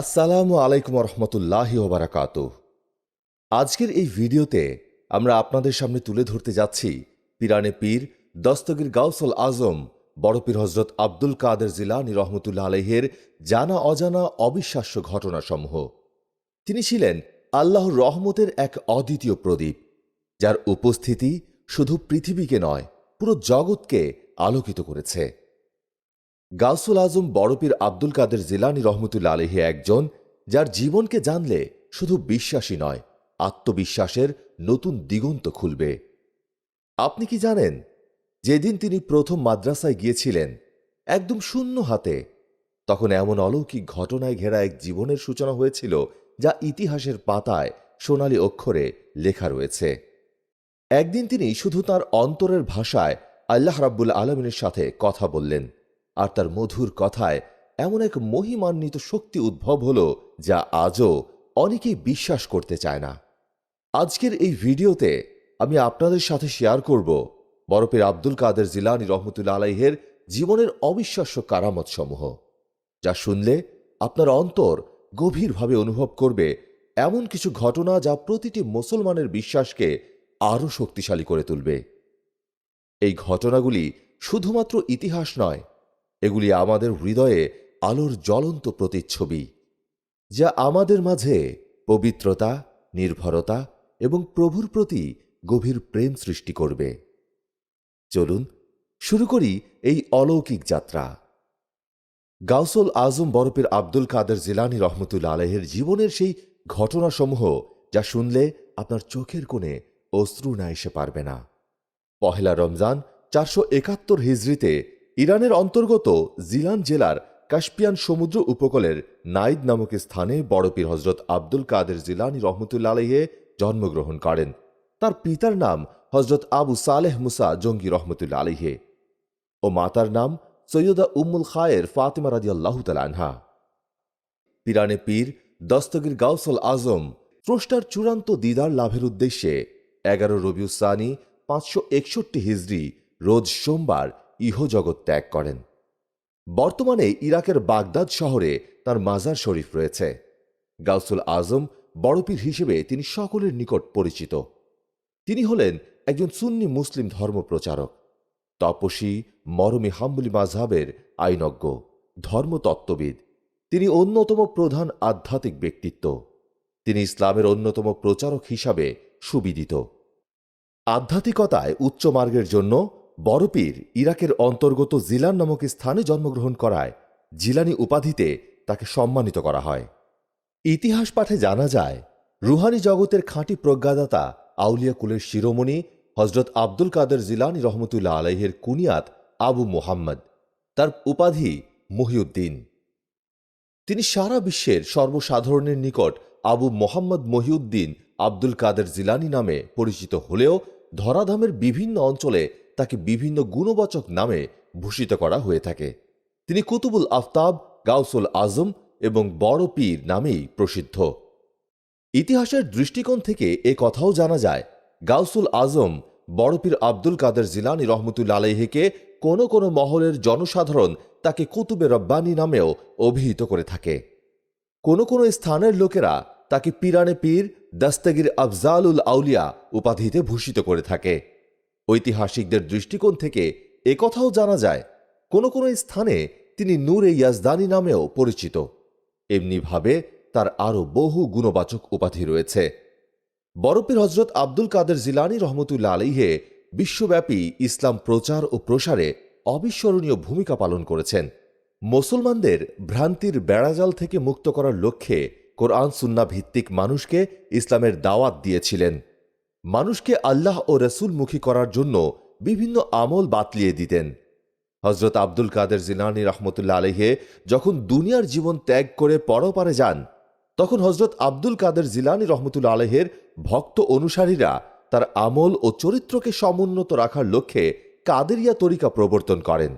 আসসালামু আলাইকুম রহমতুল্লাহ ওবরাকাত আজকের এই ভিডিওতে আমরা আপনাদের সামনে তুলে ধরতে যাচ্ছি পিরানে পীর দস্তগীর গাউসল আজম, বড় পীর হজরত আব্দুল কাদের জিলানি রহমতুল্লাহ আলহের জানা অজানা অবিশ্বাস্য ঘটনাসমূহ। তিনি ছিলেন আল্লাহর রহমতের এক অদ্বিতীয় প্রদীপ, যার উপস্থিতি শুধু পৃথিবীকে নয়, পুরো জগৎকে আলোকিত করেছে। গাউসুল আজম বড়পীর আব্দুল কাদের জিলানি রহমতুল্লা আলহী একজন, যার জীবনকে জানলে শুধু বিশ্বাসী নয়, আত্মবিশ্বাসের নতুন দিগন্ত খুলবে। আপনি কি জানেন, যেদিন তিনি প্রথম মাদ্রাসায় গিয়েছিলেন, একদম শূন্য হাতে, তখন এমন অলৌকিক ঘটনায় ঘেরা এক জীবনের সূচনা হয়েছিল, যা ইতিহাসের পাতায় সোনালী অক্ষরে লেখা রয়েছে। একদিন তিনি শুধু তার অন্তরের ভাষায় আল্লাহ রাব্বুল আলমিনের সাথে কথা বললেন। আর তার মধুর কথায় এমন এক মহিমান্বিত শক্তি উদ্ভব হল যা আজও অনেকেই বিশ্বাস করতে চায় না। আজকের এই ভিডিওতে আমি আপনাদের সাথে শেয়ার করব বরফের আব্দুল কাদের জিলানি রহমতুল্লা আলাইহের জীবনের অবিশ্বাস্য কারামত সমূহ যা শুনলে আপনার অন্তর গভীরভাবে অনুভব করবে এমন কিছু ঘটনা যা প্রতিটি মুসলমানের বিশ্বাসকে আরও শক্তিশালী করে তুলবে। এই ঘটনাগুলি শুধুমাত্র ইতিহাস নয় এগুলি আমাদের হৃদয়ে আলোর জ্বলন্ত প্রতিচ্ছবি, যা আমাদের মাঝে পবিত্রতা, নির্ভরতা এবং প্রভুর প্রতি গভীর প্রেম সৃষ্টি করবে। চলুন, শুরু করি এই অলৌকিক যাত্রা। গাউসল আজম বরফের আব্দুল কাদের জিলানি রহমতুল্লা আলহের জীবনের সেই ঘটনাসমূহ, যা শুনলে আপনার চোখের কোণে অশ্রু না এসে পারবে না। পহেলা রমজান চারশো একাত্তর হিজড়িতে ইরানের অন্তর্গত জিলান জেলার কাস্পিয়ান সমুদ্র উপকূলের নাইদ নামক স্থানে বড়পীর হজরত আব্দুল কাদের জিলানি রহমতুল্লা আলহে জন্মগ্রহণ করেন। তার পিতার নাম হজরত আবু সালেহ মুসা জঙ্গি রহমতুল্লা আলহে ও মাতার নাম সৈয়দা উম্মুল খায়ের ফাতিমা রাজি আল্লাহ আনহা। পিরানে পীর দস্তগীর গাউসল আজম স্রষ্টার চূড়ান্ত দিদার লাভের উদ্দেশ্যে এগারো রবিউসানি পাঁচশো একষট্টি হিজড়ি রোজ সোমবার ইহজগৎ ত্যাগ করেন। বর্তমানে ইরাকের বাগদাদ শহরে তার মাজার শরীফ রয়েছে। গাউসুল আজম বড়পীর হিসেবে তিনি সকলের নিকট পরিচিত। তিনি হলেন একজন সুন্নি মুসলিম ধর্মপ্রচারক। তপসী মরমী হাম্বুলি মাঝহাবের আইনজ্ঞ, ধর্মতত্ত্ববিদ। তিনি অন্যতম প্রধান আধ্যাত্মিক ব্যক্তিত্ব। তিনি ইসলামের অন্যতম প্রচারক হিসাবে সুবিদিত। আধ্যাত্মিকতায় উচ্চ মার্গের জন্য বড়পীর ইরাকের অন্তর্গত জিলান নামক স্থানে জন্মগ্রহণ করায় জিলানি উপাধিতে তাকে সম্মানিত করা হয়। ইতিহাস পাঠে জানা যায়, রুহানি জগতের খাঁটি প্রজ্ঞাদাতা আউলিয়া কুলের শিরোমণি হজরত আব্দুল কাদের জিলানি রহমতুল্লাহ আলাইহের কুনিয়াত আবু মোহাম্মদ, তার উপাধি মহিউদ্দিন। তিনি সারা বিশ্বের সর্বসাধারণের নিকট আবু মোহাম্মদ মহিউদ্দিন আব্দুল কাদের জিলানি নামে পরিচিত হলেও ধরাধামের বিভিন্ন অঞ্চলে তাকে বিভিন্ন গুণবাচক নামে ভূষিত করা হয়ে থাকে। তিনি কুতুবুল আফতাব, গাউসুল আজম এবং বড় পীর নামেই প্রসিদ্ধ। ইতিহাসের দৃষ্টিকোণ থেকে এ কথাও জানা যায়, গাউসুল আজম বড়পীর আব্দুল কাদের জিলানি রহমতুল্লা আলহিকে কোনো কোনো মহলের জনসাধারণ তাকে কুতুবে রব্বানি নামেও অভিহিত করে থাকে। কোনো কোনো স্থানের লোকেরা তাকে পিরানে পীর, দস্তগির আফজালুল আউলিয়া উপাধিতে ভূষিত করে থাকে। ঐতিহাসিকদের দৃষ্টিকোণ থেকে একথাও জানা যায়, কোনো কোনো স্থানে তিনি নূরে ইয়াজদানি নামেও পরিচিত। এমনিভাবে তার আরও বহু গুণবাচক উপাধি রয়েছে। বরফের হজরত আব্দুল কাদের জিলানি রহমতুল্লা আলিহে বিশ্বব্যাপী ইসলাম প্রচার ও প্রসারে অবিস্মরণীয় ভূমিকা পালন করেছেন। মুসলমানদের ভ্রান্তির বেড়াজাল থেকে মুক্ত করার লক্ষ্যে কোরআন সুন্না ভিত্তিক মানুষকে ইসলামের দাওয়াত দিয়েছিলেন। মানুষকে আল্লাহ ও রসুলমুখী করার জন্য বিভিন্ন আমল বাতলিয়ে দিতেন। হজরত আব্দুল কাদের জিলানি রহমতুল্লা আলহে যখন দুনিয়ার জীবন ত্যাগ করে পরপারে যান, তখন হজরত আব্দুল কাদের জিলানি রহমতুল্লা আলহের ভক্ত অনুসারীরা তার আমল ও চরিত্রকে সমুন্নত রাখার লক্ষ্যে কাদেরিয়া তরিকা প্রবর্তন করেন।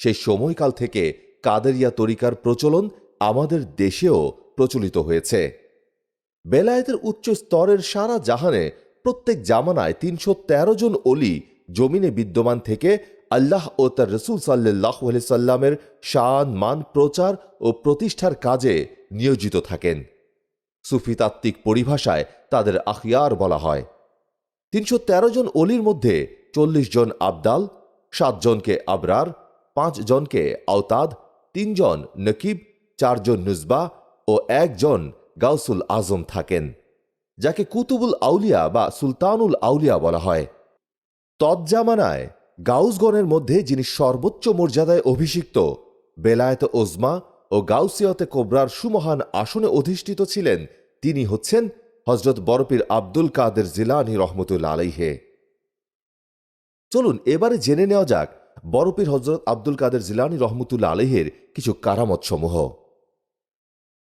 সেই সময়কাল থেকে কাদেরিয়া তরিকার প্রচলন আমাদের দেশেও প্রচলিত হয়েছে। বেলায়েতের উচ্চ স্তরের সারা জাহানে প্রত্যেক জামানায় তিনশো তেরো জন অলি জমিনে বিদ্যমান থেকে আল্লাহ ও তার রসুল সাল্লাহ সাল্লামের শান, মান, প্রচার ও প্রতিষ্ঠার কাজে নিয়োজিত থাকেন। সুফিতাত্ত্বিক পরিভাষায় তাদের আখিয়ার বলা হয়। তিনশো তেরো জন অলির মধ্যে চল্লিশ জন আবদাল সাতজনকে আবরার, পাঁচ জনকে আওতাদ তিনজন নকিব চারজন নুজবা ও একজন গাউসুল আজম থাকেন। যাকে কুতুবুল আউলিয়া বা সুলতানুল আউলিয়া বলা হয়। তৎজামানায় গাউসগণের মধ্যে যিনি সর্বোচ্চ মর্যাদায় অভিষিক্ত, বেলায়েত ওজমা ও গাউসিয়তে কোবরার সুমহান আসনে অধিষ্ঠিত ছিলেন, তিনি হচ্ছেন হজরত বরফির আব্দুল কাদের জিলানি রহমতুল্লা আলাইহে। চলুন এবারে জেনে নেওয়া যাক বরফির হজরত আব্দুল কাদের জিলানি রহমতুল্লা আলহের কিছু কারামত সমূহ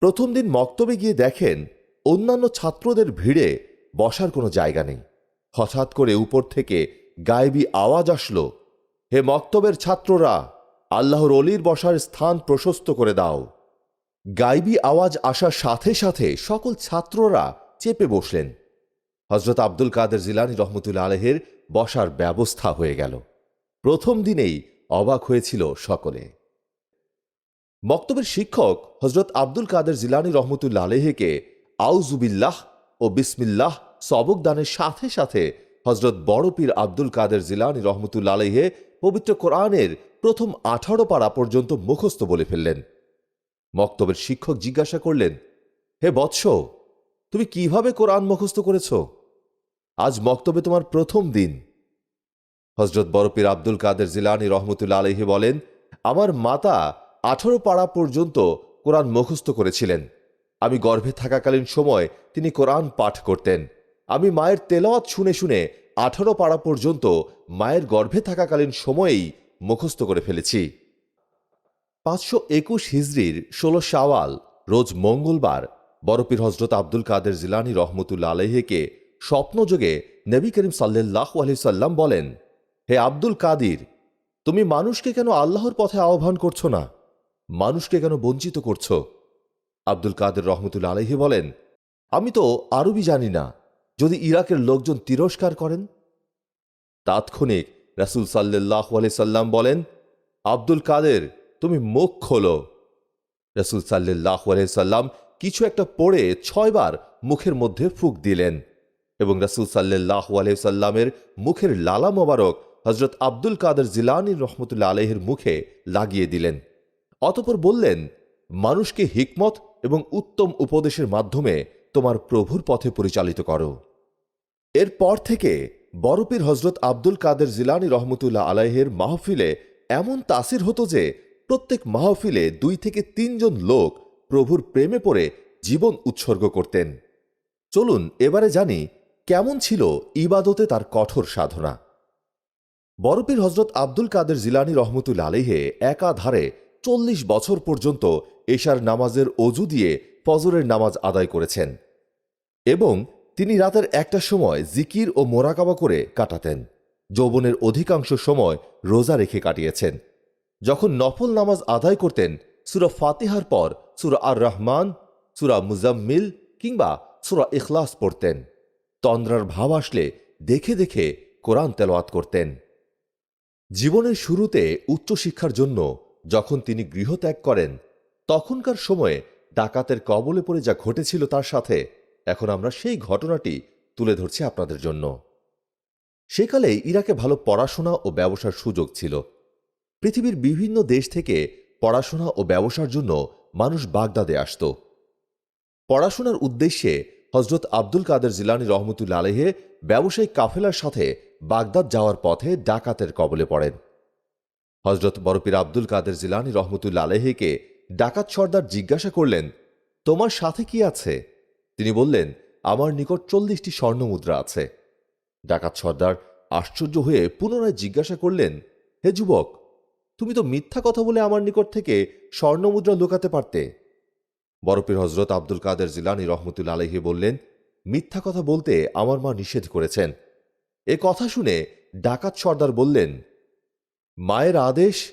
প্রথম দিন মক্তবে গিয়ে দেখেন অন্যান্য ছাত্রদের ভিড়ে বসার কোনো জায়গা নেই। হঠাৎ করে উপর থেকে গায়েবী আওয়াজ আসলো, হে মক্তবের ছাত্ররা, আল্লাহর অলির বসার স্থান প্রশস্ত করে দাও। গাইবি আওয়াজ আসার সাথে সাথে সকল ছাত্ররা চেপে বসলেন। হজরত আব্দুল কাদের জিলানি রহমতুল্লা আলহের বসার ব্যবস্থা হয়ে গেল। প্রথম দিনেই অবাক হয়েছিল সকলে। বক্তব্যের শিক্ষক হজরত আব্দুল কাদের জিলানি রহমতুল্লা আলহেকে আউজুবিল্লাহ ও বিসমিল্লাহ সবক দানের সাথে সাথে হজরত বড় পীর আব্দুল কাদের জিলানি রহমতুল্লা আলহে পবিত্র কোরআনের প্রথম আঠারো পাড়া পর্যন্ত মুখস্থ বলে ফেললেন। মক্তবের শিক্ষক জিজ্ঞাসা করলেন, হে বৎস, তুমি কীভাবে কোরআন মুখস্থ করেছ? আজ মক্তবে তোমার প্রথম দিন। হজরত বরফির আব্দুল কাদের জিলানি রহমতুল্লা আলহি বলেন, আমার মাতা আঠারো পাড়া পর্যন্ত কোরআন মুখস্থ করেছিলেন। আমি গর্ভে থাকাকালীন সময় তিনি কোরআন পাঠ করতেন। আমি মায়ের তেলাওয়াত শুনে শুনে আঠারো পাড়া পর্যন্ত মায়ের গর্ভে থাকাকালীন সময়েই মুখস্থ করে ফেলেছি। পাঁচশো একুশ হিজড়ির ষোলো শাওয়াল, রোজ মঙ্গলবার বরফির হজরত আব্দুল কাদের জিলানি রহমতুল্লা আলহেকে স্বপ্নযোগে নবী করিম সাল্লাহ সাল্লাম বলেন, হে আব্দুল কাদির, তুমি মানুষকে কেন আল্লাহর পথে আহ্বান করছ না? মানুষকে কেন বঞ্চিত করছ? আব্দুল কাদের রহমতুল্লা আলহি বলেন, আমি তো আরবি জানি না, যদি ইরাকের লোকজন তিরস্কার করেন? তাৎক্ষণিক রাসুল সাল্লাহ সাল্লাম বলেন, আব্দুল কাদের, তুমি মুখ খোলো। রসুল সাল্লাহ সাল্লাম কিছু একটা পড়ে ছয়বার মুখের মধ্যে ফুক দিলেন এবং রসুল সাল্লাহ সাল্লামের মুখের লালা মোবারক হজরত আব্দুল কাদের জিলানি রহমতুল্লা আলহের মুখে লাগিয়ে দিলেন। অতপর বললেন, মানুষকে হিকমত এবং উত্তম উপদেশের মাধ্যমে তোমার প্রভুর পথে পরিচালিত করো। এরপর থেকে বরফির হজরত আব্দুল কাদের জিলানি রহমতুল্লাহ আলাইহের মাহফিলে এমন তাসির হতো যে, প্রত্যেক মাহফিলে দুই থেকে তিনজন লোক প্রভুর প্রেমে পড়ে জীবন উৎসর্গ করতেন। চলুন এবারে জানি, কেমন ছিল ইবাদতে তার কঠোর সাধনা? বরফির হজরত আব্দুল কাদের জিলানি রহমতুল্লা আলিহে একাধারে চল্লিশ বছর পর্যন্ত এশার নামাজের অজু দিয়ে ফজরের নামাজ আদায় করেছেন এবং তিনি রাতের একটা সময় জিকির ও মোরাকাবা করে কাটাতেন। যৌবনের অধিকাংশ সময় রোজা রেখে কাটিয়েছেন। যখন নফল নামাজ আদায় করতেন, সুরা ফাতিহার পর সুরা আর রহমান সুরা মুজাম্মিল কিংবা সুরা ইখলাস পড়তেন। তন্দ্রার ভাব আসলে দেখে দেখে কোরআন তেলোয়াত করতেন। জীবনের শুরুতে উচ্চশিক্ষার জন্য যখন তিনি গৃহত্যাগ করেন তখনকার সময়ে ডাকাতের কবলে পড়ে যা ঘটেছিল তার সাথে, এখন আমরা সেই ঘটনাটি তুলে ধরছি আপনাদের জন্য। সেকালে ইরাকে ভালো পড়াশোনা ও ব্যবসার সুযোগ ছিল। পৃথিবীর বিভিন্ন দেশ থেকে পড়াশোনা ও ব্যবসার জন্য মানুষ বাগদাদে আসত। পড়াশোনার উদ্দেশ্যে হজরত আব্দুল কাদের জিলানি রহমতুল্লা আলহে ব্যবসায়িক কাফেলার সাথে বাগদাদ যাওয়ার পথে ডাকাতের কবলে পড়েন। হজরত বরফির আব্দুল কাদের জিলানি রহমতুল্লা আলহেকে ডাকাত সর্দার জিজ্ঞাসা করলেন, তোমার সাথে কি আছে? তিনি বললেন, আমার নিকট চল্লিশটি স্বর্ণমুদ্রা আছে। ডাকাত সর্দার আশ্চর্য হয়ে পুনরায় জিজ্ঞাসা করলেন, হে যুবক, তুমি তো মিথ্যা কথা বলে আমার নিকট থেকে স্বর্ণমুদ্রা লুকাতে পারতে? বরফির হজরত আব্দুল কাদের জিলানি রহমতুল্লা আলহি বললেন, মিথ্যা কথা বলতে আমার মা নিষেধ করেছেন। এ কথা শুনে ডাকাত সর্দার বললেন, মায়ের আদেশ,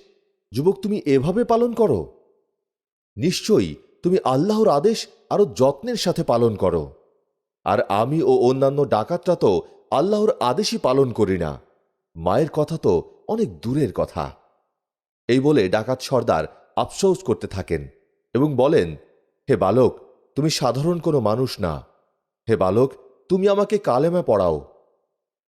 যুবক তুমি এভাবে পালন করো? নিশ্চয়ই তুমি আল্লাহর আদেশ আরও যত্নের সাথে পালন করো। আর আমি ও অন্যান্য ডাকাতরা তো আল্লাহর আদেশই পালন করি না। মায়ের কথা তো অনেক দূরের কথা। এই বলে ডাকাত সর্দার আফসোস করতে থাকেন এবং বলেন, হে বালক, তুমি সাধারণ কোনো মানুষ না। হে বালক, তুমি আমাকে কালেমা পড়াও।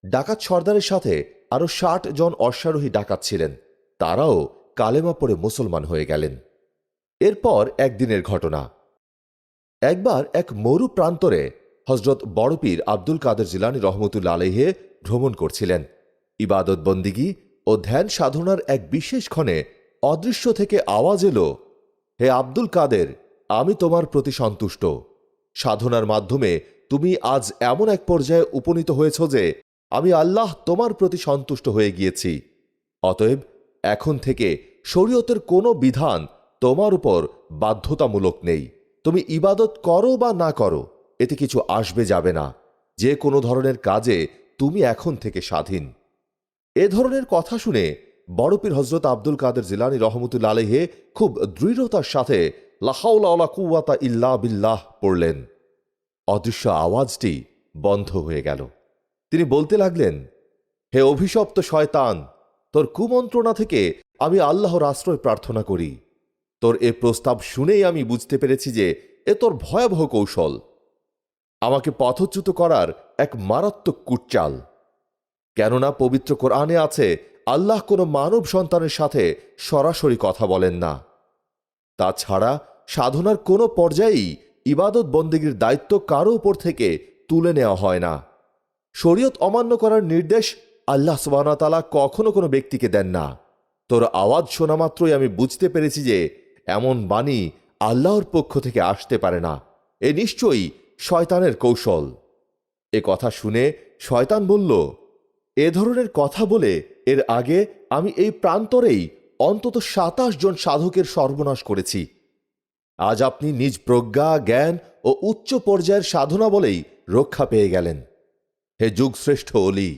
ডাকাত সর্দারের সাথে আরও ষাট জন অশ্বারোহী ডাকাত ছিলেন। তারাও কালেমা পড়ে মুসলমান হয়ে গেলেন। এরপর একদিনের ঘটনা। একবার এক মরু প্রান্তরে হজরত বড়পীর আব্দুল কাদের জিলানি রহমতুল্লা আলহে ভ্রমণ করছিলেন। ইবাদত বন্দিগি ও ধ্যান সাধনার এক বিশেষ ক্ষণে অদৃশ্য থেকে আওয়াজ এলো, হে আব্দুল কাদের, আমি তোমার প্রতি সন্তুষ্ট। সাধনার মাধ্যমে তুমি আজ এমন এক পর্যায়ে উপনীত হয়েছ যে আমি আল্লাহ তোমার প্রতি সন্তুষ্ট হয়ে গিয়েছি। অতএব এখন থেকে শরীয়তের কোনো বিধান তোমার উপর বাধ্যতামূলক নেই। তুমি ইবাদত করো বা না করো, এতে কিছু আসবে যাবে না। যে কোনো ধরনের কাজে তুমি এখন থেকে স্বাধীন। এ ধরনের কথা শুনে বড়পীর হজরত আব্দুল কাদের জিলানি রহমতুল্লা আলহে খুব দৃঢ়তার সাথে লাহাউলা কুয়াতা ইল্লা বিল্লাহ পড়লেন। অদৃশ্য আওয়াজটি বন্ধ হয়ে গেল। তিনি বলতে লাগলেন, হে অভিশপ্ত শয়তান, তোর কুমন্ত্রণা থেকে আমি আল্লাহর আশ্রয় প্রার্থনা করি। তোর এ প্রস্তাব শুনেই আমি বুঝতে পেরেছি যে এ তোর ভয়াবহ কৌশল। আমাকে পথচ্যুত করার এক মারাত্মক কুটচাল। কেননা পবিত্র কোরআনে আছে, আল্লাহ কোনো মানব সন্তানের সাথে সরাসরি কথা বলেন না। তাছাড়া সাধনার কোনো পর্যায়েই ইবাদত বন্দেগীর দায়িত্ব কারও উপর থেকে তুলে নেওয়া হয় না। শরীয়ত অমান্য করার নির্দেশ আল্লাহ সুবাহতালা কখনো কোনো ব্যক্তিকে দেন না। তোর আওয়াজ শোনা মাত্রই আমি বুঝতে পেরেছি যে এমন বাণী আল্লাহর পক্ষ থেকে আসতে পারে না। এ নিশ্চয়ই শয়তানের কৌশল। এ কথা শুনে শয়তান বলল, এ ধরনের কথা বলে এর আগে আমি এই প্রান্তরেই অন্তত সাতাশ জন সাধকের সর্বনাশ করেছি। আজ আপনি নিজ প্রজ্ঞা, জ্ঞান ও উচ্চ পর্যায়ের সাধনা বলেই রক্ষা পেয়ে গেলেন। হে যুগশ্রেষ্ঠ অলি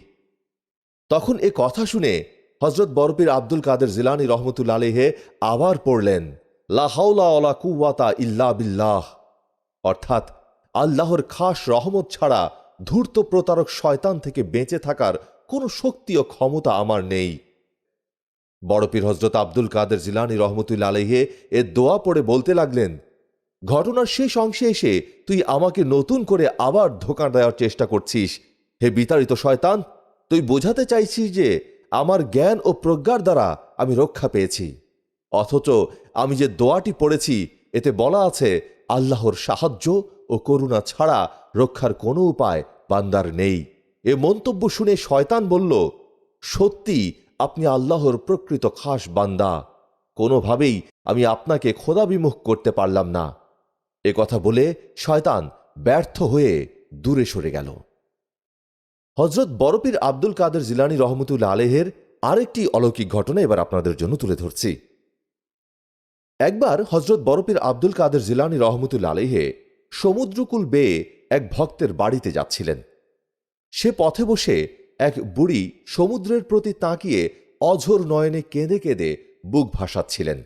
তখন এ কথা শুনে হজরত বরপির আব্দুল কাদের জিলানি রহমতুল্লা আলেহে আবার পড়লেন। লাহাউলা কুয়াতা ইল্লা বিল্লাহ। অর্থাৎ আল্লাহর খাস রহমত ছাড়া ধূর্ত প্রতারক শয়তান থেকে বেঁচে থাকার কোনো শক্তি ও ক্ষমতা আমার নেই। বড়পীর হজরত আব্দুল কাদের জিলানি রহমতুল্লা আলহে এ দোয়া পড়ে বলতে লাগলেন, ঘটনার শেষ অংশে এসে তুই আমাকে নতুন করে আবার ধোকা দেওয়ার চেষ্টা করছিস। হে বিতাড়িত শয়তান, তুই বোঝাতে চাইছিস যে আমার জ্ঞান ও প্রজ্ঞার দ্বারা আমি রক্ষা পেয়েছি। অথচ আমি যে দোয়াটি পড়েছি, এতে বলা আছে, আল্লাহর সাহায্য ও করুণা ছাড়া রক্ষার কোনো উপায় বান্দার নেই। এ মন্তব্য শুনে শয়তান বলল, সত্যি আপনি আল্লাহর প্রকৃত খাস বান্দা। কোনোভাবেই আমি আপনাকে খোদাবিমুখ করতে পারলাম না। এ কথা বলে শয়তান ব্যর্থ হয়ে দূরে সরে গেল। হজরত বরপীর আব্দুল কাদের জিলানি রহমতুল্লা আলেহের আরেকটি অলৌকিক ঘটনা এবার আপনাদের জন্য তুলে ধরছি। একবার হজরত বরপীর আব্দুল কাদের জিলানি রহমতুল্লা আলেহে সমুদ্রকুল বেয়ে এক ভক্তের বাড়িতে যাচ্ছিলেন। সে পথে বসে এক বুড়ি সমুদ্রের প্রতি তাকিয়ে অঝোর নয়নে কেঁদে কেঁদে বুক ভাসাচ্ছিলেন।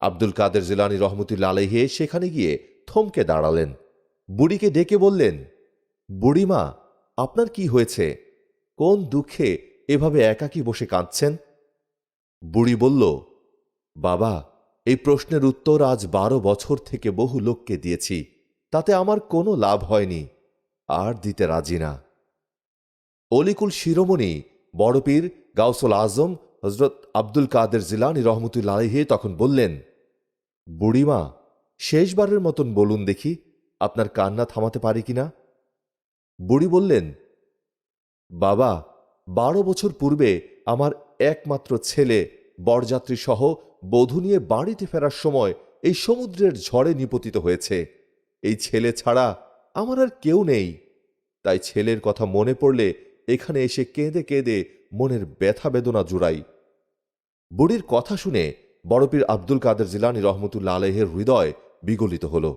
আব্দুল কাদের জিলানি রহমতুল্লা আলহে সেখানে গিয়ে থমকে দাঁড়ালেন। বুড়িকে ডেকে বললেন, বুড়িমা, আপনার কি হয়েছে? কোন দুঃখে এভাবে একাকী বসে কাঁদছেন? বুড়ি বলল, বাবা এই প্রশ্নের উত্তর আজ বারো বছর থেকে বহু লোককে দিয়েছি, তাতে আমার কোনো লাভ হয়নি, আর দিতে রাজি না। অলিকুল শিরোমণি, বড়পীর গাউসুল আজম হজরত আব্দুল কাদের জিলানি রহমতুল্লাহে তখন বললেন, বুড়িমা, শেষবারের মতন বলুন দেখি, আপনার কান্না থামাতে পারি কিনা? বুড়ি বললেন, বাবা, বারো বছর পূর্বে আমার একমাত্র ছেলে বরযাত্রী সহ বধূ নিয়ে বাড়িতে ফেরার সময় এই সমুদ্রের ঝড়ে নিপতিত হয়েছে। এই ছেলে ছাড়া আমার আর কেউ নেই। তাই ছেলের কথা মনে পড়লে এখানে এসে কেঁদে কেঁদে মনের ব্যথা বেদনা জুড়াই। বুড়ির কথা শুনে বড়পীর আব্দুল কাদের জিলানি রহমতুল্লা আলহের হৃদয় বিগলিত হল।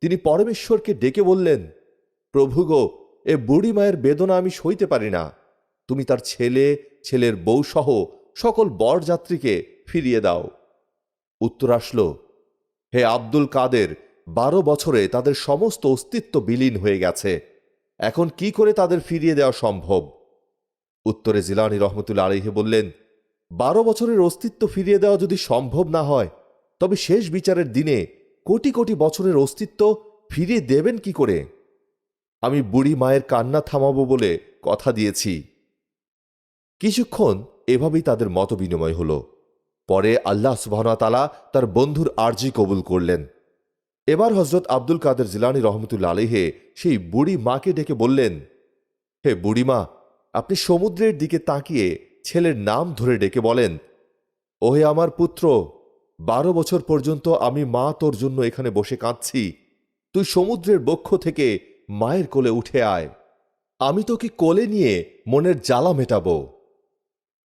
তিনি পরমেশ্বরকে ডেকে বললেন, প্রভু গো, এ বুড়ি মায়ের বেদনা আমি সইতে পারি না। তুমি তার ছেলে, ছেলের বউ সহ সকল বরযাত্রীকে ফিরিয়ে দাও। উত্তর আসলো, হে আব্দুল কাদের, বারো বছরে তাদের সমস্ত অস্তিত্ব বিলীন হয়ে গেছে। এখন কি করে তাদের ফিরিয়ে দেওয়া সম্ভব? উত্তরে জিলানি রহমতুল্লা আলিহে বললেন, বারো বছরের অস্তিত্ব ফিরিয়ে দেওয়া যদি সম্ভব না হয়, তবে শেষ বিচারের দিনে কোটি কোটি বছরের অস্তিত্ব ফিরিয়ে দেবেন কি করে? আমি বুড়ি মায়ের কান্না থামাবো বলে কথা দিয়েছি। কিছুক্ষণ এভাবেই তাদের মত বিনিময় হল। পরে আল্লাহ সুবাহতালা তার বন্ধুর আর্জি কবুল করলেন। এবার হজরত আব্দুল কাদের জিলানি রহমতুল্লা আলিহে সেই বুড়ি মাকে ডেকে বললেন, হে বুড়িমা আপনি সমুদ্রের দিকে তাকিয়ে ছেলের নাম ধরে ডেকে বলেন, ওহে আমার পুত্র, বারো বছর পর্যন্ত আমি মা তোর জন্য এখানে বসে কাঁদছি, তুই সমুদ্রের বক্ষ থেকে মায়ের কোলে উঠে আয়, আমি তোকে কোলে নিয়ে মনের জ্বালা মেটাবো।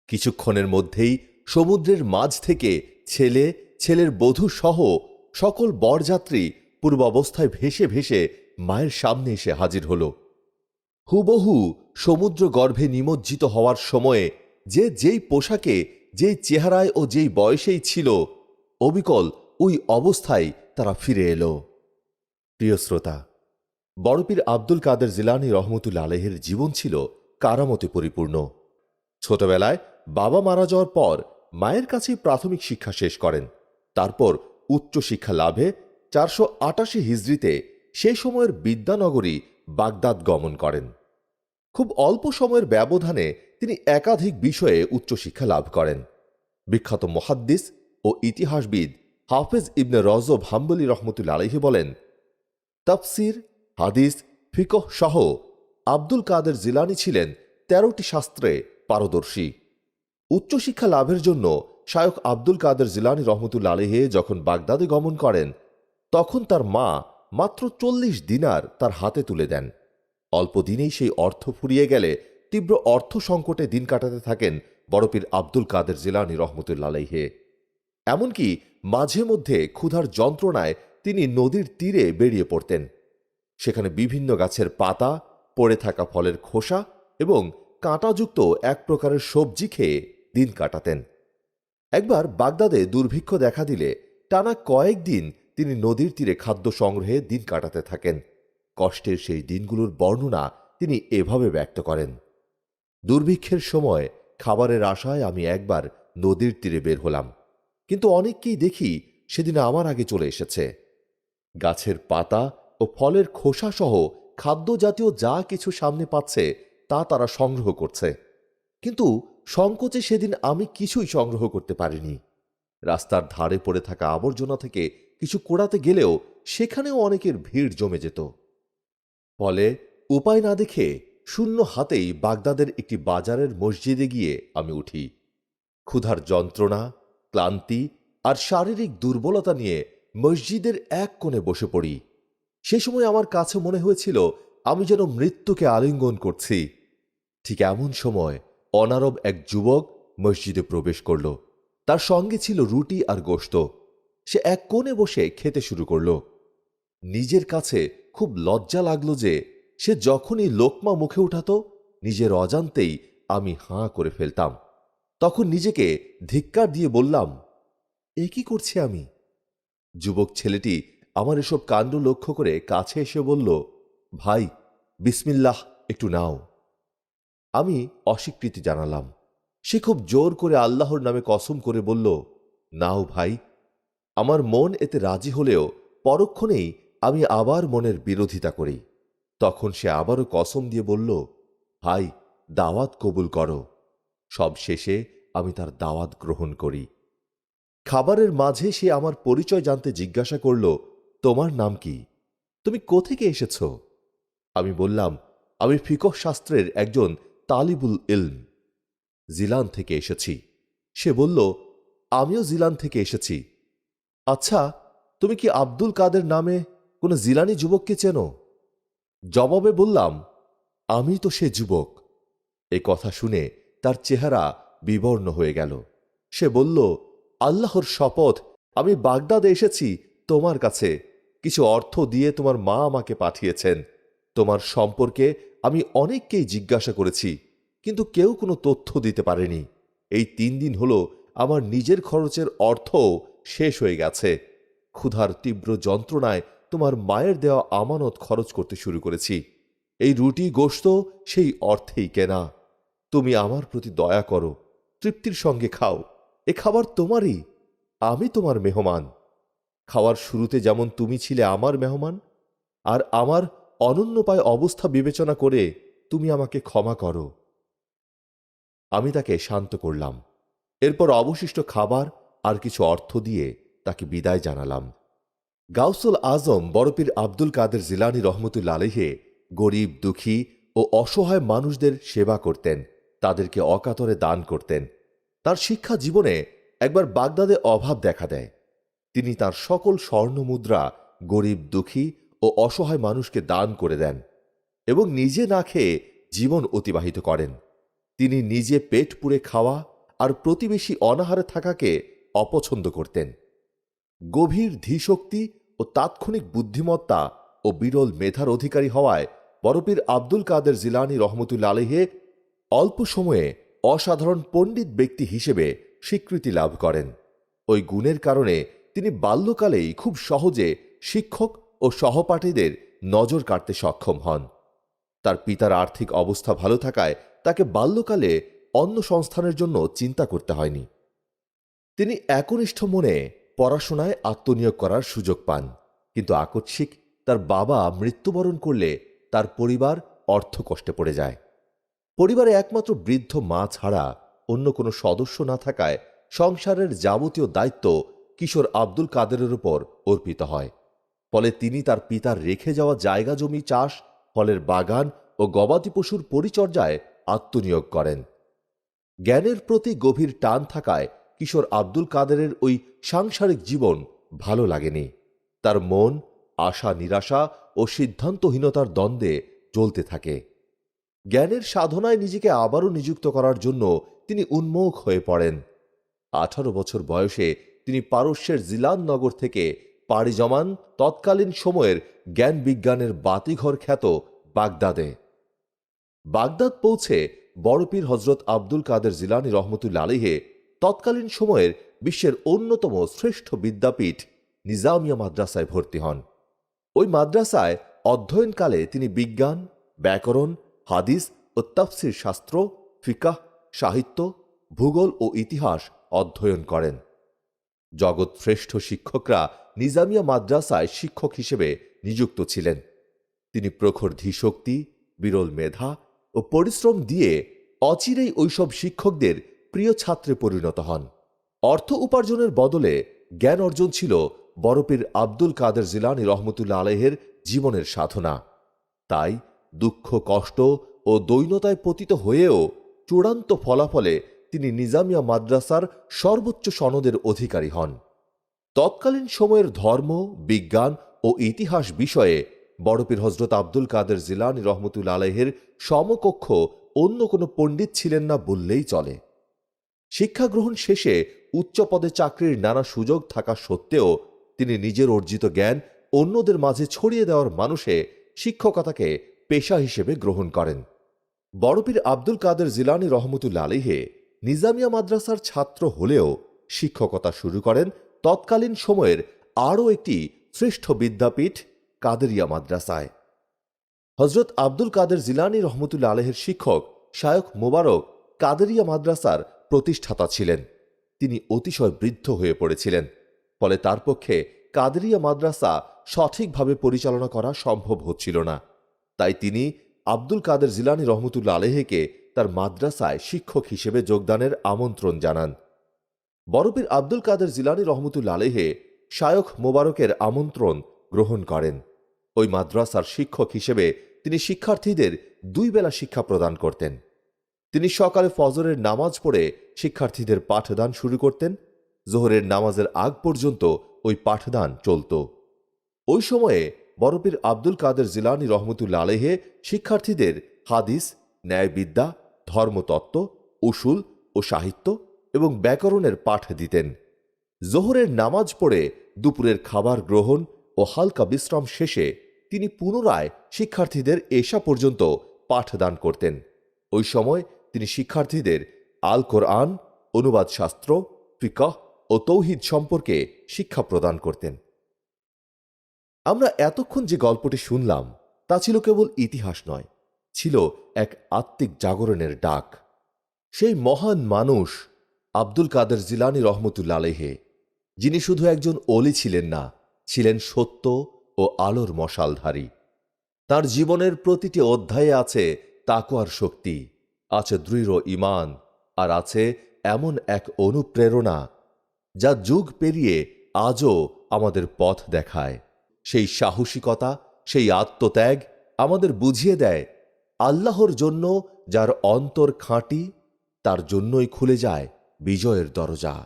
কিছুক্ষণের মধ্যেই সমুদ্রের মাঝ থেকে ছেলে, ছেলের বধূ সহ সকল বরযাত্রী পূর্বাবস্থায় ভেসে ভেসে মায়ের সামনে এসে হাজির হল। হুবহু সমুদ্র গর্ভে নিমজ্জিত হওয়ার সময়ে যে যেই পোশাকে, যেই চেহারায় ও যেই বয়সেই ছিল, অবিকল ওই অবস্থায় তারা ফিরে এলো। প্রিয় শ্রোতা, বড়পীর আব্দুল কাদের জিলানি রহমতুল্লা আলহের জীবন ছিল কারামতে পরিপূর্ণ। ছোটবেলায় বাবা মারা যাওয়ার পর মায়ের কাছেই প্রাথমিক শিক্ষা শেষ করেন। তারপর উচ্চশিক্ষা লাভে চারশো আটাশি হিজড়িতে সেই সময়ের বিদ্যানগরী বাগদাদ গমন করেন। খুব অল্প সময়ের ব্যবধানে তিনি একাধিক বিষয়ে উচ্চশিক্ষা লাভ করেন। বিখ্যাত মহাদ্দিস ও ইতিহাসবিদ হাফেজ ইবনে রজব হাম্বলি রহমতুল্লা আলহি বলেন, তাফসির, হাদিস, ফিকহ সহ আব্দুল কাদের জিলানি ছিলেন তেরোটি শাস্ত্রে পারদর্শী। উচ্চশিক্ষা লাভের জন্য শায়ক আব্দুল কাদের জিলানি রহমতুল্লা আলহে যখন বাগদাদে গমন করেন, তখন তার মা মাত্র চল্লিশ দিনার তার হাতে তুলে দেন। অল্প দিনেই সেই অর্থ ফুরিয়ে গেলে তীব্র অর্থ সংকটে দিন কাটাতে থাকেন বড়পীর আব্দুল কাদের জিলানি রহমতুল্লা আলহে এমনকি মাঝে মধ্যে ক্ষুধার যন্ত্রণায় তিনি নদীর তীরে বেরিয়ে পড়তেন। সেখানে বিভিন্ন গাছের পাতা, পড়ে থাকা ফলের খোসা এবং কাঁটাযুক্ত এক প্রকারের সবজি খেয়ে দিন কাটাতেন। একবার বাগদাদে দুর্ভিক্ষ দেখা দিলে টানা কয়েকদিন তিনি নদীর তীরে খাদ্য সংগ্রহে দিন কাটাতে থাকেন। কষ্টের সেই দিনগুলোর বর্ণনা তিনি এভাবে ব্যক্ত করেন। দুর্ভিক্ষের সময় খাবারের আশায় আমি একবার নদীর তীরে বের হলাম, কিন্তু অনেককেই দেখি সেদিন আমার আগে চলে এসেছে। গাছের পাতা ও ফলের খোসা সহ খাদ্য জাতীয় যা কিছু সামনে পাচ্ছে তা তারা সংগ্রহ করছে। কিন্তু সংকোচে সেদিন আমি কিছুই সংগ্রহ করতে পারিনি। রাস্তার ধারে পড়ে থাকা আবর্জনা থেকে কিছু কোড়াতে গেলেও সেখানেও অনেকের ভিড় জমে যেত। ফলে উপায় না দেখে শূন্য হাতেই বাগদাদের একটি বাজারের মসজিদে গিয়ে আমি উঠি। ক্ষুধার যন্ত্রণা, ক্লান্তি আর শারীরিক দুর্বলতা নিয়ে মসজিদের এক কোণে বসে পড়ি। সে সময় আমার কাছে মনে হয়েছিল আমি যেন মৃত্যুকে আলিঙ্গন করছি। ঠিক এমন সময় অনারব এক যুবক মসজিদে প্রবেশ করল। তার সঙ্গে ছিল রুটি আর গোশত। সে এক কোণে বসে খেতে শুরু করল। নিজের কাছে খুব লজ্জা লাগল যে সে যখনই লোকমা মুখে উঠাতো, নিজের অজান্তেই আমি হাঁ করে ফেলতাম। তখন নিজেকে ধিক্কার দিয়ে বললাম, এ কি করছি আমি? যুবক ছেলেটি আমার এসব কাণ্ড লক্ষ্য করে কাছে এসে বলল, ভাই, বিসমিল্লাহ, একটু নাও। আমি অস্বীকৃতি জানালাম। সে খুব জোর করে আল্লাহর নামে কসম করে বলল, নাও ভাই, আমার মন এতে রাজি হলেও পরক্ষণেই আমি আবার মনের বিরোধিতা করি। তখন সে আবারও কসম দিয়ে বলল, ভাই, দাওয়াত কবুল করো। সব শেষে আমি তার দাওয়াত গ্রহণ করি। খাবারের মাঝে সে আমার পরিচয় জানতে জিজ্ঞাসা করল, তোমার নাম কি? তুমি কোথেকে এসেছ? আমি বললাম, আমি ফিকহ শাস্ত্রের একজন তালিবুল ইলম, জিলান থেকে এসেছি। সে বলল, আমিও জিলান থেকে এসেছি। আচ্ছা তুমি কি আব্দুল কাদের নামে কোনো জিলানি যুবককে চেনো? জবাবে বললাম আমি তো সে যুবক। এ কথা শুনে তার চেহারা বিবর্ণ হয়ে গেল। সে বলল, আল্লাহর শপথ, আমি বাগদাদে এসেছি, তোমার কাছে। কিছু অর্থ দিয়ে তোমার মা আমাকে পাঠিয়েছেন। তোমার সম্পর্কে আমি অনেককেই জিজ্ঞাসা করেছি, কিন্তু কেউ কোনো তথ্য দিতে পারেনি। এই তিন দিন হলো আমার নিজের খরচের অর্থও শেষ হয়ে গেছে। ক্ষুধার তীব্র যন্ত্রণায় তোমার মায়ের দেওয়া আমানত খরচ করতে শুরু করেছি। এই রুটি গোশত সেই অর্থেই কেনা। তুমি আমার প্রতি দয়া করো, তৃপ্তির সঙ্গে খাও, এ খাবার তোমারই, আমি তোমার মেহমান। খাওয়ার শুরুতে যেমন তুমি ছিলে আমার মেহমান, আর আমার অনন্যপায় অবস্থা বিবেচনা করে তুমি আমাকে ক্ষমা করো। আমি তাকে শান্ত করলাম। এরপর অবশিষ্ট খাবার আর কিছু অর্থ দিয়ে তাকে বিদায় জানালাম। গাউসুল আজম বরপীর আব্দুল কাদের জিলানি রহমতুল্লা আলহে গরিব, দুঃখী ও অসহায় মানুষদের সেবা করতেন, তাদেরকে অকাতরে দান করতেন। তার শিক্ষা জীবনে একবার বাগদাদে অভাব দেখা দেয়। তিনি তার সকল স্বর্ণ মুদ্রা গরিব, দুঃখী ও অসহায় মানুষকে দান করে দেন এবং নিজে না খেয়ে জীবন অতিবাহিত করেন। তিনি নিজে পেট পুড়ে খাওয়া আর প্রতিবেশী অনাহারে থাকাকে অপছন্দ করতেন। গভীর ধীশক্তি ও তাৎক্ষণিক বুদ্ধিমত্তা ও বিরল মেধার অধিকারী হওয়ায় বরপীর আব্দুল কাদের জিলানি রহমতুল্লা আলহে অল্প সময়ে অসাধারণ পণ্ডিত ব্যক্তি হিসেবে স্বীকৃতি লাভ করেন। ওই গুণের কারণে তিনি বাল্যকালেই খুব সহজে শিক্ষক ও সহপাঠীদের নজর কাটতে সক্ষম হন। তার পিতার আর্থিক অবস্থা ভালো থাকায় তাকে বাল্যকালে অন্য সংস্থানের জন্য চিন্তা করতে হয়নি। তিনি একনিষ্ঠ মনে পড়াশোনায় আত্মনিয়োগ করার সুযোগ পান, কিন্তু আকস্মিক তার বাবা মৃত্যুবরণ করলে তার পরিবার অর্থ কষ্টে পড়ে যায়। পরিবারে একমাত্র বৃদ্ধ মা ছাড়া অন্য কোনো সদস্য না থাকায় সংসারের যাবতীয় দায়িত্ব কিশোর আব্দুল কাদেরের উপর অর্পিত হয়। ফলে তিনি তার পিতার রেখে যাওয়া জায়গা জমি চাষ, ফলের বাগান ও গবাদি পশুর পরিচর্যায় আত্মনিয়োগ করেন। জ্ঞানের প্রতি গভীর টান থাকায় কিশোর আব্দুল কাদেরের ওই সাংসারিক জীবন ভালো লাগেনি। তার মন, আশা, নিরাশা ও সিদ্ধান্তহীনতার দ্বন্দ্বে চলতে থাকে। জ্ঞানের সাধনায় নিজেকে আবারও নিযুক্ত করার জন্য তিনি উন্মুখ হয়ে পড়েন। আঠারো বছর বয়সে তিনি পারস্যের জিলান নগর থেকে পাড়ি জমান তৎকালীন সময়ের জ্ঞান বিজ্ঞানের বাতিঘর খ্যাত বাগদাদে। বাগদাদ পৌঁছে বড়পীর হজরত আব্দুল কাদের জিলানি রহমতুল্লা আলিহে তৎকালীন সময়ের বিশ্বের অন্যতম শ্রেষ্ঠ বিদ্যাপীঠ নিজামিয়া মাদ্রাসায় ভর্তি হন। ওই মাদ্রাসায় অধ্যয়নকালে তিনি বিজ্ঞান, ব্যাকরণ, হাদিস ও তাফসির শাস্ত্র, ফিকাহ, সাহিত্য, ভূগোল ও ইতিহাস অধ্যয়ন করেন। জগৎ শ্রেষ্ঠ শিক্ষকরা নিজামিয়া মাদ্রাসায় শিক্ষক হিসেবে নিযুক্ত ছিলেন। তিনি প্রখর ধীশক্তি, বিরল মেধা ও পরিশ্রম দিয়ে অচিরেই ওইসব শিক্ষকদের প্রিয় ছাত্রে পরিণত হন। অর্থ উপার্জনের বদলে জ্ঞান অর্জন ছিল বরপীর আব্দুল কাদের জিলানি রহমতুল্লা আলহের জীবনের সাধনা। তাই দুঃখ, কষ্ট ও দৈনতায় পতিত হয়েও চূড়ান্ত ফলাফলে তিনি নিজামিয়া মাদ্রাসার সর্বোচ্চ সনদের অধিকারী হন। তৎকালীন সময়ের ধর্ম, বিজ্ঞান ও ইতিহাস বিষয়ে বড়পীর হজরত আব্দুল কাদের জিলানি রহমতুল আলহের সমকক্ষ অন্য কোনো পণ্ডিত ছিলেন না বললেই চলে। শিক্ষা গ্রহণ শেষে উচ্চ পদে চাকরির নানা সুযোগ থাকা সত্ত্বেও তিনি নিজের অর্জিত জ্ঞান অন্যদের মাঝে ছড়িয়ে দেওয়ার মানুষে শিক্ষকতাকে পেশা হিসেবে গ্রহণ করেন। বড়পীর আব্দুল কাদের জিলানি রহমতুল্লা আলিহে নিজামিয়া মাদ্রাসার ছাত্র হলেও শিক্ষকতা শুরু করেন তৎকালীন সময়ের আরও একটি শ্রেষ্ঠ বিদ্যাপীঠ কাদেরিয়া মাদ্রাসায়। হজরত আব্দুল কাদের জিলানি রহমতুল্লা আলহের শিক্ষক শায়ক মোবারক কাদেরিয়া মাদ্রাসার প্রতিষ্ঠাতা ছিলেন। তিনি অতিশয় বৃদ্ধ হয়ে পড়েছিলেন। ফলে তার পক্ষে কাদেরিয়া মাদ্রাসা সঠিকভাবে পরিচালনা করা সম্ভব হচ্ছিল না। তাই তিনি আব্দুল কাদের জিলানি রহমতুল্লা আলেহেকে তার মাদ্রাসায় শিক্ষক হিসেবে যোগদানের আমন্ত্রণ জানান। বরফির আব্দুল কাদের জিলানি রহমতুল্লা আলেহে শায়খ মোবারকের আমন্ত্রণ গ্রহণ করেন। ওই মাদ্রাসার শিক্ষক হিসেবে তিনি শিক্ষার্থীদের দুই বেলা শিক্ষা প্রদান করতেন। তিনি সকালে ফজরের নামাজ পড়ে শিক্ষার্থীদের পাঠদান শুরু করতেন। জোহরের নামাজের আগ পর্যন্ত ওই পাঠদান চলত। ওই সময়ে বরফির আব্দুল কাদের জিলানি রহমতুল্লা আলেহে শিক্ষার্থীদের হাদিস, ন্যায়বিদ্যা ধর্মতত্ত্ব, উসুল ও সাহিত্য এবং ব্যাকরণের পাঠ দিতেন। জোহরের নামাজ পড়ে দুপুরের খাবার গ্রহণ ও হালকা বিশ্রাম শেষে তিনি পুনরায় শিক্ষার্থীদের এশা পর্যন্ত পাঠদান করতেন। ওই সময় তিনি শিক্ষার্থীদের আল কোরআন অনুবাদ শাস্ত্র ফিকাহ ও তৌহিদ সম্পর্কে শিক্ষা প্রদান করতেন। আমরা এতক্ষণ যে গল্পটি শুনলাম, তা ছিল কেবল ইতিহাস নয় ছিল এক আত্মিক জাগরণের ডাক। সেই মহান মানুষ আব্দুল কাদের জিলানি রহমতুল্লা আলহে যিনি শুধু একজন অলি ছিলেন না, ছিলেন সত্য ও আলোর মশালধারী। তার জীবনের প্রতিটি অধ্যায়ে আছে তাকোয়ার শক্তি, আছে দৃঢ় ইমান আর আছে এমন এক অনুপ্রেরণা যা যুগ পেরিয়ে আজও আমাদের পথ দেখায়। সেই সাহসিকতা, সেই আত্মত্যাগ আমাদের বুঝিয়ে দেয় আল্লাহর জন্য যার অন্তর খাঁটি, তার জন্যই খুলে যায় বিজয়ের দরজা।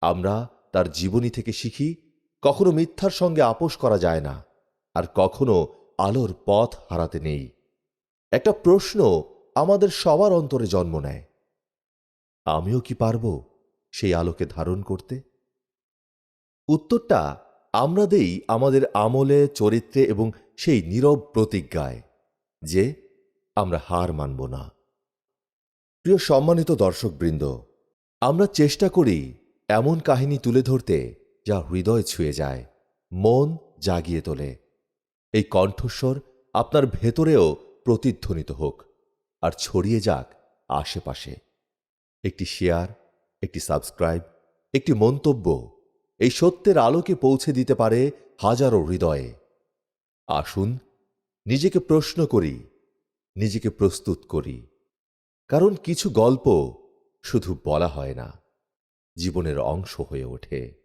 আমরা তার জীবনী থেকে শিখি, কখনো মিথ্যার সঙ্গে আপোষ করা যায় না, আর কখনো আলোর পথ হারাতে নেই। একটা প্রশ্ন আমাদের সবার অন্তরে জন্ম নেয়। আমিও কি পারব সেই আলোকে ধারণ করতে? উত্তরটা আমরা দেই আমাদের আমলে, চরিত্রে এবং সেই নীরব প্রতিজ্ঞায় যে আমরা হার মানব না। প্রিয় সম্মানিত দর্শকবৃন্দ, আমরা চেষ্টা করি এমন কাহিনী তুলে ধরতে যা হৃদয় ছুঁয়ে যায়, মন জাগিয়ে তোলে। এই কণ্ঠস্বর আপনার ভেতরেও প্রতিধ্বনিত হোক আর ছড়িয়ে যাক আশেপাশে। একটি শেয়ার, একটি সাবস্ক্রাইব, একটি মন্তব্য, এই সত্যের আলোকে পৌঁছে দিতে পারে হাজারো হৃদয়ে। আসুন, নিজেকে প্রশ্ন করি নিজেকে প্রস্তুত করি। কারণ কিছু গল্প শুধু বলা হয় না জীবনের অংশ হয়ে ওঠে।